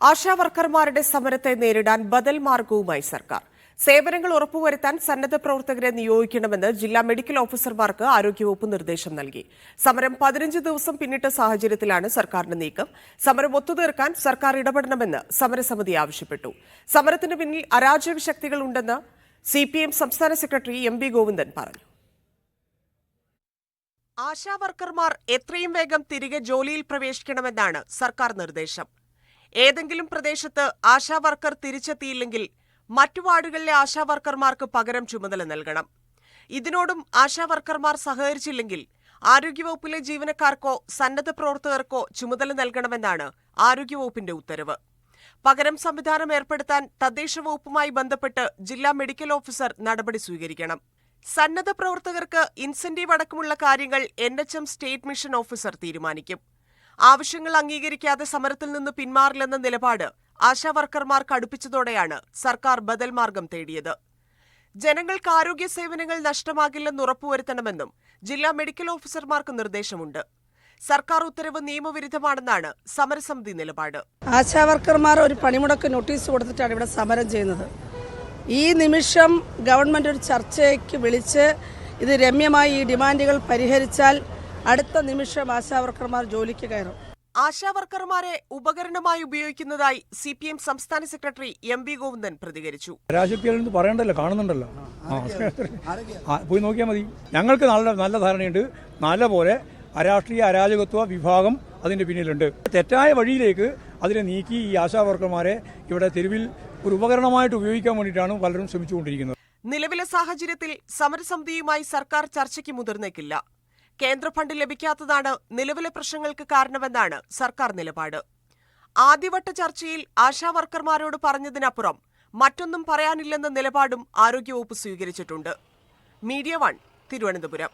ആശാ വർക്കർമാരുടെ സമരത്തെ നേരിടാൻ ബദൽ മാർഗവുമായി സർക്കാർ. സേവനങ്ങൾ ഉറപ്പുവരുത്താൻ സന്നദ്ധ പ്രവർത്തകരെ നിയോഗിക്കണമെന്ന് ജില്ലാ മെഡിക്കൽ ഓഫീസർമാർക്ക് ആരോഗ്യവകുപ്പ് നിർദ്ദേശം നൽകി. സമരം പതിനഞ്ച് ദിവസം പിന്നിട്ട സാഹചര്യത്തിലാണ് സർക്കാരിന്റെ നീക്കം. സമരം ഒത്തുതീർക്കാൻ സർക്കാർ ഇടപെടണമെന്ന് സമരസമിതി ആവശ്യപ്പെട്ടു. സമരത്തിന് പിന്നിൽ അരാജക ശക്തികൾ ഉണ്ടെന്ന് സി സംസ്ഥാന സെക്രട്ടറി എം ഗോവിന്ദൻ പറഞ്ഞു. ആശാവർക്കർമാർ എത്രയും വേഗം തിരികെ ജോലിയിൽ പ്രവേശിക്കണമെന്നാണ് സർക്കാർ നിർദ്ദേശം. ഏതെങ്കിലും പ്രദേശത്ത് ആശാ വർക്കർ തിരിച്ചെത്തിയില്ലെങ്കിൽ മറ്റു വാർഡുകളിലെ ആശാ വർക്കർമാർക്ക് പകരം ചുമതല നൽകണം. ഇതിനോടും ആശാ വർക്കർമാർ സഹകരിച്ചില്ലെങ്കിൽ ആരോഗ്യവകുപ്പിലെ ജീവനക്കാർക്കോ സന്നദ്ധ പ്രവർത്തകർക്കോ ചുമതല നൽകണമെന്നാണ് ആരോഗ്യവകുപ്പിന്റെ ഉത്തരവ്. പകരം സംവിധാനം ഏർപ്പെടുത്താൻ തദ്ദേശ വകുപ്പുമായി ബന്ധപ്പെട്ട് ജില്ലാ മെഡിക്കൽ ഓഫീസർ നടപടി സ്വീകരിക്കണം. സന്നദ്ധ പ്രവർത്തകർക്ക് ഇൻസെന്റീവ് അടക്കമുള്ള കാര്യങ്ങൾ എൻ സ്റ്റേറ്റ് മിഷൻ ഓഫീസർ തീരുമാനിക്കും. ആവശ്യങ്ങൾ അംഗീകരിക്കാതെ സമരത്തിൽ നിന്ന് പിന്മാറില്ലെന്ന നിലപാട് ആശാ വർക്കർമാർ കടുപ്പിച്ചതോടെയാണ് സർക്കാർ ബദൽ മാർഗം തേടിയത്. ജനങ്ങൾക്ക് ആരോഗ്യ സേവനങ്ങൾ നഷ്ടമാകില്ലെന്ന് ഉറപ്പുവരുത്തണമെന്നും ജില്ലാ മെഡിക്കൽ ഓഫീസർമാർക്ക് നിർദ്ദേശമുണ്ട്. സർക്കാർ ഉത്തരവ് നിയമവിരുദ്ധമാണെന്നാണ് സമരസമിതി നിലപാട്. ആശാവർക്കർമാർ ഒരു പണിമുടക്ക് നോട്ടീസ് കൊടുത്തിട്ടാണ് ഇവിടെ സമരം ചെയ്യുന്നത്. ഈ നിമിഷം ഗവൺമെന്റ് ഒരു ചർച്ചയ്ക്ക് വിളിച്ച് ഇത് രമ്യമായി ഈ ഡിമാൻഡുകൾ പരിഹരിച്ചാൽ അടുത്ത നിമിഷം ആശാവർക്കർമാർ ജോലിക്ക് കയറും. ആശാവർക്കർമാരെ ഉപകരണമായി ഉപയോഗിക്കുന്നതായി സി പി എം സംസ്ഥാന സെക്രട്ടറി എം വി ഗോവിന്ദൻ പ്രതികരിച്ചു. പരാശക്തികളെന്ന് പറയണ്ടല്ലോ കാണുന്നുണ്ടല്ലോ. പോയി നോക്കിയാൽ മതി. ഞങ്ങൾക്ക് നല്ല നല്ല ധാരണയുണ്ട്. നല്ല പോലെ അരാഷ്ട്രീയ അരാജകത്വ വിഭാഗം അതിന്റെ പിന്നിലുണ്ട്. തെറ്റായ വഴിയിലേക്ക് അതിനെ നീക്കി ഈ ആശാവർക്കർമാരെ ഇവിടെ തെരുവിൽ ഒരു ഉപകരണമായിട്ട് ഉപയോഗിക്കാൻ വേണ്ടിയിട്ടാണ് പലരും ശ്രമിച്ചുകൊണ്ടിരിക്കുന്നത്. നിലവിലെ സാഹചര്യത്തിൽ സമരസമിതിയുമായി സർക്കാർ ചർച്ചയ്ക്ക് മുതിർന്നേക്കില്ല. കേന്ദ്ര ഫണ്ട് ലഭിക്കാത്തതാണ് നിലവിലെ പ്രശ്നങ്ങൾക്ക് കാരണമെന്നാണ് സർക്കാർ നിലപാട്. ആദ്യവട്ട ചർച്ചയിൽ ആശാവർക്കർമാരോട് പറഞ്ഞതിനപ്പുറം മറ്റൊന്നും പറയാനില്ലെന്ന നിലപാടും ആരോഗ്യവകുപ്പ് സ്വീകരിച്ചിട്ടുണ്ട്. Media one Thiruvananthapuram.